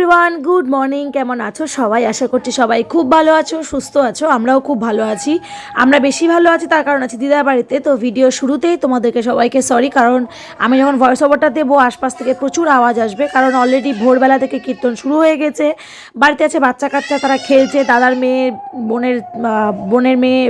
Everyone good morning কেমন আছো সবাই? আশা করছি সবাই খুব ভালো আছো, সুস্থ আছো, আমরাও খুব ভালো আছি। আমরা বেশি ভালো আছি তার কারণ আছি দিদার বাড়িতে, তো ভিডিও শুরুতেই তোমাদেরকে সবাইকে সরি কারণ আমি যখন ভয়েস ওভারটা দেবো, আশপাশ থেকে প্রচুর আওয়াজ আসবে, কারণ অলরেডি ভোরবেলা থেকে কীর্তন শুরু হয়ে গেছে। বাড়িতে আছে বাচ্চা কাচ্চা তারা খেলছে, দাদার মেয়ে, বোনের বোনের মেয়ে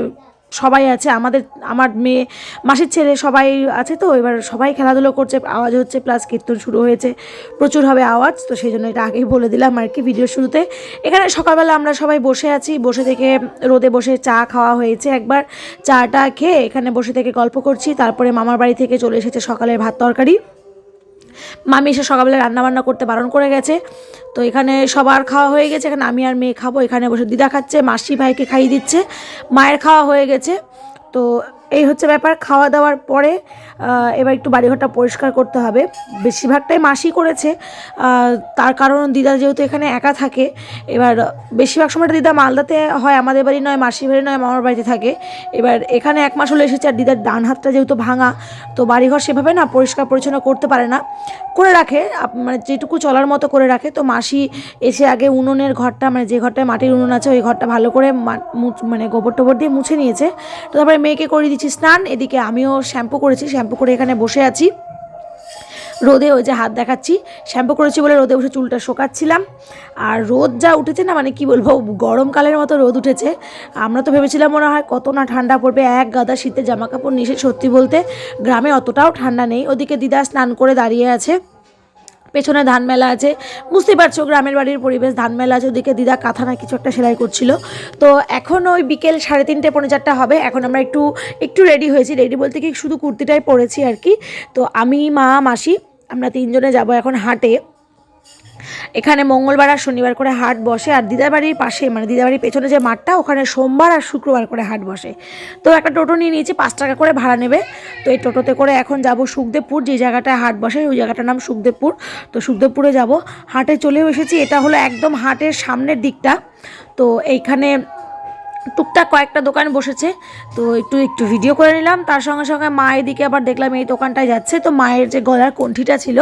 সবাই আছে, আমাদের, আমার মেয়ে, মাসির ছেলে সবাই আছে তো, এবার সবাই খেলাধুলো করছে, আওয়াজ হচ্ছে প্লাস কীর্তন শুরু হয়েছে, প্রচুর হবে আওয়াজ, তো সেই জন্য এটা আগেই বলে দিলাম আর কি ভিডিও শুরুতে। এখানে সকালবেলা আমরা সবাই বসে আছি, বসে থেকে রোদে বসে চা খাওয়া হয়েছে, একবার চাটা খেয়ে এখানে বসে থেকে গল্প করছি, তারপরে মামার বাড়ি থেকে চলে এসেছে সকালের ভাত তরকারি। মামি এসে সকালবেলা রান্নাবান্না করতে বারণ করে গেছে। তো এখানে সবার খাওয়া হয়ে গেছে, এখানে আমি আর মেয়ে খাব। এখানে বসে দিদা খাচ্ছে, মাসি ভাইকে খাইয়ে দিচ্ছে। মায়ের খাওয়া হয়ে গেছে। তো এই হচ্ছে ব্যাপার, খাওয়া দাওয়ার পরে এবার একটু বাড়িঘরটা পরিষ্কার করতে হবে। বেশিরভাগটাই মাসি করেছে তার কারণ দিদা যেহেতু এখানে একা থাকে, এবার বেশিরভাগ সময়টা দিদা মালদাতে হয়, আমাদের বাড়ি নয় মাসি বাড়ি নয়, মামার বাড়িতে থাকে। এবার এখানে এক মাস হলে এসেছে আর দিদার ডান হাতটা যেহেতু ভাঙা, তো বাড়িঘর সেভাবে না পরিষ্কার পরিচ্ছন্ন করতে পারে না। করে রাখে মানে যেটুকু চলার মতো করে রাখে, তো মাসি এসে আগে উনুনের ঘরটা মানে যে ঘরটায় মাটির উনুন আছে, ওই ঘরটা ভালো করে মানে গোবর টোবর দিয়ে মুছে নিয়েছে। তো তারপরে মেয়েকে করে দিচ্ছি স্নান, এদিকে আমিও শ্যাম্পু করেছি, শ্যাম্পু করে এখানে বসে আছি। রোদে ওই যে হাত দেখাচ্ছি, শ্যাম্পু করেছি বলে রোদে বসে চুলটা শোকাচ্ছিলাম। আর রোদ যা উঠেছে না মানে কি বলব, গরমকালের মতো রোদ উঠেছে। আমরা তো ভেবেছিলাম মনে হয় কত না ঠান্ডা পড়বে, এক গাদা শীতে জামা কাপড় নিষে সত্যি বলতে, গ্রামে অতটাও ঠান্ডা নেই। ওদিকে দিদা স্নান করে দাঁড়িয়ে আছে। পেছনে ধান মেলা আছে। বুঝতেই পারছ, গ্রামের বাড়ির পরিবেশ ধান মেলা আছে, ওদিকে দিদা কাঁথা না কিছু একটা সেলাই করছিল। তো এখন ওই বিকেল সাড়ে তিনটে, পৌনে চারটা হবে। এখন আমরা একটু একটু রেডি হয়েছি। রেডি বলতে কি, শুধু কুর্তিটাই পরেছি আর কি। তো আমি, মা, মাসি, আমরা তিনজনে যাব এখন হাটে। এখানে মঙ্গলবার আর শনিবার করে হাট বসে আর দিদার বাড়ির পাশে মানে দিদার বাড়ির পেছনে যে মাঠটা, ওখানে সোমবার আর শুক্রবার করে হাট বসে। তো একটা টোটো নিয়ে নিয়েছি, পাঁচ টাকা করে ভাড়া নেবে। তো এই টোটোতে করে এখন যাব সুখদেবপুর, যে জায়গাটায় হাট বসে, ওই জায়গাটার নাম সুখদেবপুর। তো সুখদেবপুরে যাব। হাটে চলেও এসেছি, এটা হলো একদম হাটের সামনের দিকটা। তো এইখানে টুকটাক কয়েকটা দোকান বসেছে। তো একটু একটু ভিডিও করে নিলাম। তার সঙ্গে সঙ্গে মা এদিকে আবার দেখলাম এই দোকানটায় যাচ্ছে। তো মায়ের যে গলার কণ্ঠিটা ছিল,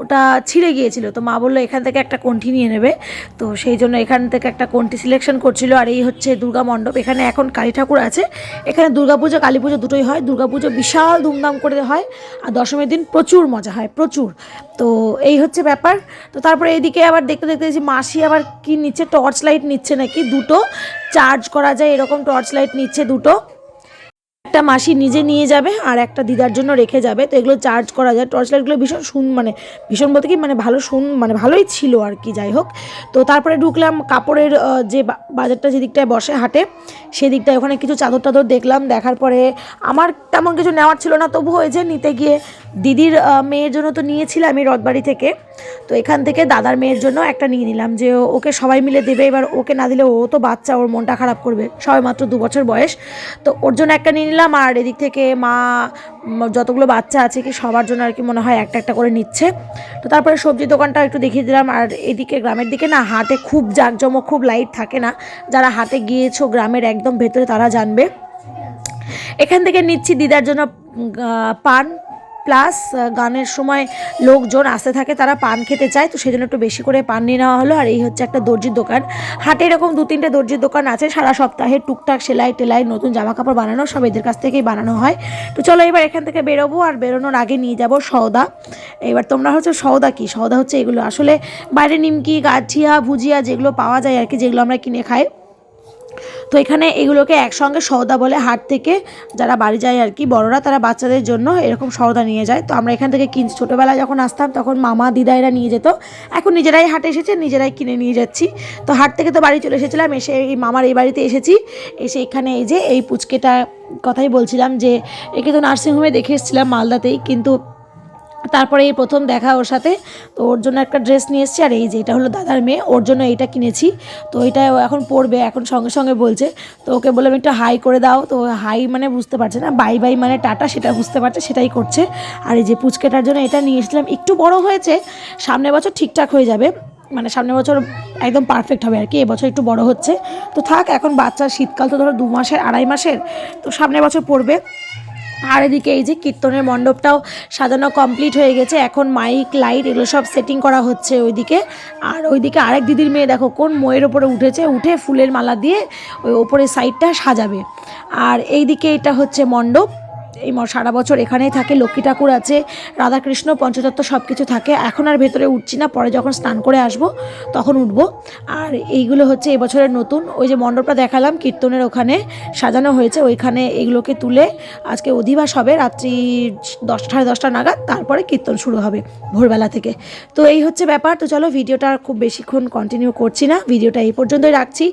ওটা ছিঁড়ে গিয়েছিল। তো মা বলল, এখান থেকে একটা কণ্ঠি নিয়ে নেবে। তো সেই জন্য এখান থেকে একটা কণ্ঠি সিলেকশন করছিল। আর এই হচ্ছে দুর্গা মণ্ডপ। এখানে এখন কালী ঠাকুর আছে। এখানে দুর্গাপুজো কালী পুজো দুটোই হয়। দুর্গাপুজো বিশাল ধুমধাম করে হয় আর দশমীর দিন প্রচুর মজা হয়, প্রচুর। তো এই হচ্ছে ব্যাপার। তো তারপরে এইদিকে আবার দেখতে দেখতে দেখছি মাসি আবার কি নিচ্ছে টর্চ লাইট নিচ্ছে নাকি দুটো। চার্জ করা যায় এরকম টর্চ লাইট নিচ্ছে দুটো। একটা মাসি নিজে নিয়ে যাবে আর একটা দিদার জন্য রেখে যাবে। তো এগুলো চার্জ করা যায়। টর্চ লাইটগুলো ভীষণ শুন মানে ভীষণ বলতে কি মানে ভালো শুন মানে ভালোই ছিল আর কি, যাই হোক। তো তারপরে ঢুকলাম কাপড়ের যে বাজারটা যেদিকটায় বসে হাটে সেই দিকটায় ওখানে কিছু চাদর টাদর দেখলাম। দেখার পরে আমার তেমন কিছু নেওয়ার ছিল না তবু হয়েছে নিতে গিয়ে দিদির মেয়ের জন্য তো নিয়েছিলাম আমি রথবাড়ি থেকে। তো এখান থেকে দাদার মেয়ের জন্য একটা নিয়ে নিলাম যে ওকে সবাই মিলে দেবে। এবার ওকে না দিলে ও তো বাচ্চা, ওর মনটা খারাপ করবে। সবাই মাত্র দু বছর বয়স। তো ওর জন্য একটা নিয়ে নিলাম। আর এদিক থেকে মা যতগুলো বাচ্চা আছে কি সবার জন্য আর কি মনে হয় একটা একটা করে নিচ্ছে। তো তারপরে সবজি দোকানটা একটু দেখিয়ে দিলাম। আর এদিকে গ্রামের দিকে না হাটে খুব জাঁকজমক, খুব লাইট থাকে না। যারা হাটে গিয়েছো গ্রামের একদম ভেতরে তারা জানবে। এখান থেকে নিচ্ছি দিদার জন্য পান। প্লাস গানের সময় লোকজন আসতে থাকে, তারা পান খেতে চায়, তো সেজন্য একটু বেশি করে পান নিয়ে নেওয়া হলো। আর এই হচ্ছে একটা দর্জির দোকান। হাটে এরকম দু তিনটে দর্জির দোকান আছে, সারা সপ্তাহে টুকটাক সেলাই টেলাই, নতুন জামা কাপড় বানানো, সব এদের কাছ থেকেই বানানো হয়। তো চলো এবার এখান থেকে বেরোবো, আর বেরোনোর আগে নিয়ে যাব সওদা। এবার তোমরা হচ্ছে সওদা কি? সওদা হচ্ছে এগুলো। আসলে বাইরে নিমকি গাঠিয়া ভুজিয়া যেগুলো পাওয়া যায় আর কি, যেগুলো আমরা কিনে খাই। তো এখানে এগুলোকে একসঙ্গে সওদা বলে হাট থেকে যারা বাড়ি যায় আর কি, বড়রা তারা বাচ্চাদের জন্য এরকম সওদা নিয়ে যায়। তো আমরা এখান থেকে কিনছি। ছোটোবেলায় যখন আসতাম তখন মামা দিদাইরা নিয়ে যেত। এখন নিজেরাই হাটে এসেছে, নিজেরাই কিনে নিয়ে যাচ্ছি। তো হাট থেকে তো বাড়ি চলে এসেছিলাম, এসে এই মামার এই বাড়িতে এসেছি। এসে এখানে এই যে এই পুচকেটা কথাই বলছিলাম যে, একে তো নার্সিংহোমে দেখে এসেছিলাম মালদাতেই। কিন্তু তারপরে এই প্রথম দেখা ওর সাথে, তো ওর জন্য একটা ড্রেস নিয়ে এসেছি। আর এই যে এটা হলো দাদার মেয়ে, ওর জন্য এইটা কিনেছি। তো এটা এখন পরবে, এখন সঙ্গে সঙ্গে বলছে। তো ওকে বললাম, একটু হাই করে দাও। তো হাই মানে বুঝতে পারছে না বাই বাই মানে টাটা, সেটা বুঝতে পারছে, সেটাই করছে। আর এই যে পুচকেটার জন্য এটা নিয়ে এসেছিলাম, একটু বড় হয়েছে, সামনের বছর ঠিকঠাক হয়ে যাবে। মানে সামনের বছর একদম পারফেক্ট হবে আর কি, এবছর একটু বড় হচ্ছে। তো থাক, এখন বাচ্চার শীতকাল তো ধরো দু মাসের, আড়াই মাসের, তো সামনের বছর পড়বে আর এদিকে এই যে কীর্তনের মণ্ডপটাও সাজানো কমপ্লিট হয়ে গেছে। এখন মাইক, লাইট এগুলো সব সেটিং করা হচ্ছে ওইদিকে। আর ওইদিকে আরেক দিদির মেয়ে দেখো কোন মোয়ের ওপরে উঠেছে, উঠে ফুলের মালা দিয়ে ওই ওপরের সাইডটা সাজাবে। আর এইদিকে এটা হচ্ছে মণ্ডপ। এই সারা বছর এখানেই থাকে, লক্ষ্মী ঠাকুর আছে, রাধাকৃষ্ণ, পঞ্চতত্ত্ব সব কিছু থাকে। এখন আর ভেতরে উঠছি না, পরে যখন স্নান করে আসব, তখন উঠব। আর এইগুলো হচ্ছে এবছরের নতুন, ওই যে মণ্ডপটা দেখালাম, কীর্তনের ওখানে সাজানো হয়েছে, ওইখানে এইগুলোকে তুলে আজকে অধিবাস হবে, রাত্রি দশ, সাড়ে দশটা নাগাদ, তারপরে কীর্তন শুরু হবে ভোরবেলা থেকে। তো এই হচ্ছে ব্যাপার, তো চলো ভিডিওটা খুব বেশিক্ষণ কন্টিনিউ করছি না, ভিডিওটা এই পর্যন্তই রাখছি।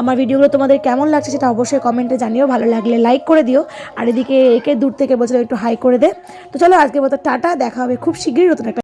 আমার ভিডিওগুলো তোমাদের কেমন লাগছে সেটা অবশ্যই কমেন্টে জানিও, ভালো লাগলে লাইক করে দিও, আর এদিকে একে দূর থেকে বলছিল একটু হাই করে দে। তো চলো আজকের মতো টাটা, দেখা হবে খুব শীঘ্রই নতুন একটা